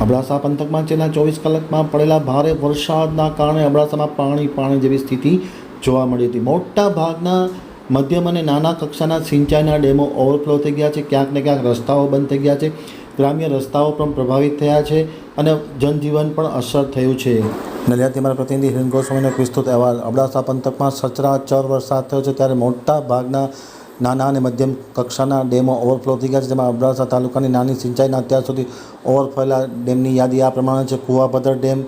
અબડાસા પંથકમાં છેલ્લા ચોવીસ કલાકમાં પડેલા ભારે વરસાદના કારણે અબડાસામાં પાણી પાણી જેવી સ્થિતિ જોવા મળી હતી. મોટા ભાગના મધ્યમ અને નાના કક્ષાના સિંચાઈના ડેમો ઓવરફ્લો થઈ ગયા છે. ક્યાંક ને ક્યાંક રસ્તાઓ બંધ થઈ ગયા છે. ગ્રામ્ય રસ્તાઓ પણ પ્રભાવિત થયા છે અને જનજીવન પણ અસર થયું છે. નલિયાથી અમારા પ્રતિનિધિ હિરેન ગોસ્વામીનો વિસ્તૃત અહેવાલ. અબડાસા પંથકમાં સચરાચર વરસાદ થયો છે ત્યારે મોટા ભાગના નાના અને મધ્યમ કક્ષાના ડેમો ઓવરફ્લો થઈ ગયા છે, જેમાં અબડાસા તાલુકાની નાની સિંચાઈના અત્યાર સુધી ઓવરફ્લોયેલા ડેમની યાદી આ પ્રમાણે છે. Kuvapathar dam,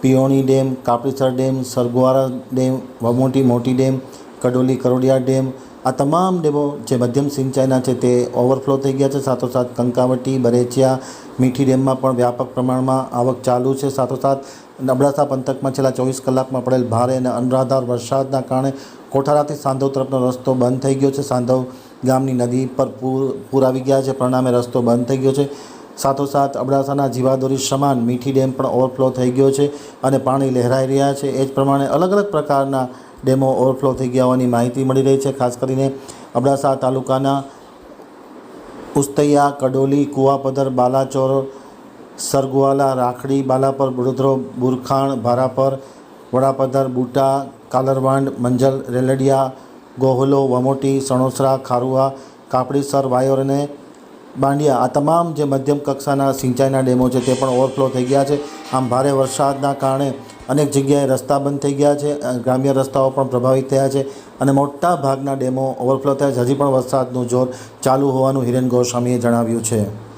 Piyoni dam Kapadisar dam, Sarguvara dam, Vamoti મોટી ડેમ, કડોલી કરોડિયા ડેમ, આ તમામ ડેમો જે મધ્યમ સિંચાઈના છે તે ઓવરફ્લો થઈ ગયા છે. સાથોસાથ કંકાવટી, બરેચિયા, મીઠી ડેમમાં પણ વ્યાપક પ્રમાણમાં આવક ચાલુ છે. સાથોસાથ અબડાસા પંથકમાં છેલ્લા ચોવીસ કલાકમાં પડેલ ભારે અને અનરાધાર વરસાદના કારણે કોઠારાથી સાંધવ તરફનો રસ્તો બંધ થઈ ગયો છે. સાંધવ ગામની નદી પર પૂર પૂર આવી ગયા છે. પરિણામે રસ્તો બંધ થઈ ગયો છે. સાથોસાથ અબડાસાના જીવાદોરી સમાન મીઠી ડેમ પણ ઓવરફ્લો થઈ ગયો છે અને પાણી લહેરાઈ રહ્યા છે. એ જ પ્રમાણે અલગ અલગ પ્રકારના ડેમો ઓવરફ્લો થઈ ગયા હોવાની માહિતી મળી રહી છે. ખાસ કરીને અબડાસા તાલુકાના ઉસ્તૈયા, કડોલી કુવાપદર બાલાચોર સરગુવાલા, રાખડી, બાલાપર બડોદરો બુરખાણ, ભારાપર, વડાપદર, બુટા, કાલરવાંડ, મંજલ, રેલડિયા, ગોહલો, વમોટી, સણોસરા, ખારુઆ, કાપડીસર, વાયોર અને બાંડિયા આ તમામ જે મધ્યમ કક્ષાના સિંચાઈના ડેમો છે તે પણ ઓવરફ્લો થઈ ગયા છે. આમ ભારે વરસાદના કારણે અનેક જગ્યાએ રસ્તા બંધ થઈ ગયા છે ગ્રામ્ય રસ્તાઓ પણ પ્રભાવિત થયા છે અને મોટા ભાગના ડેમો ઓવરફ્લો થયા છે. હજી પણ વરસાદનું જોર ચાલુ હોવાનું હિરેન ગોસ્વામીએ જણાવ્યું છે.